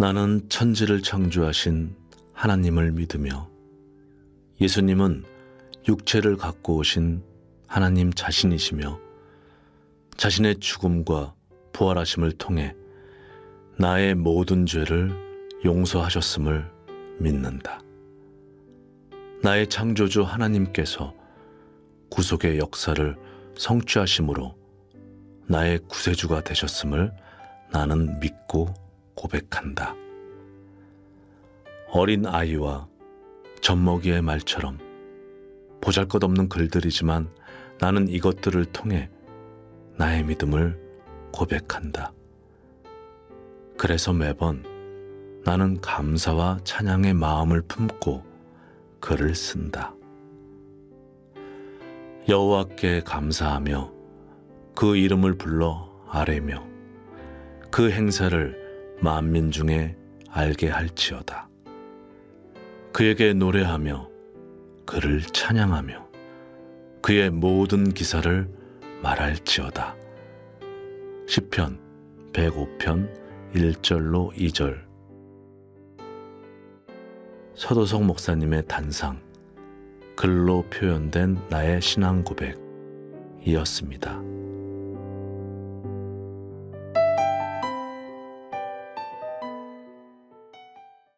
나는 천지를 창조하신 하나님을 믿으며 예수님은 육체를 갖고 오신 하나님 자신이시며 자신의 죽음과 부활하심을 통해 나의 모든 죄를 용서하셨음을 믿는다. 나의 창조주 하나님께서 구속의 역사를 성취하심으로 나의 구세주가 되셨음을 나는 믿고 고백한다. 어린 아이와 젖먹이의 말처럼 보잘 것 없는 글들이지만 나는 이것들을 통해 나의 믿음을 고백한다. 그래서 매번 나는 감사와 찬양의 마음을 품고 글을 쓴다. 여호와께 감사하며 그 이름을 불러 아뢰며 그 행사를 만민 중에 알게 할지어다. 그에게 노래하며 그를 찬양하며 그의 모든 기사를 말할지어다. 시편 105편 1절로 2절 서도석 목사님의 단상 글로 표현된 나의 신앙 고백이었습니다.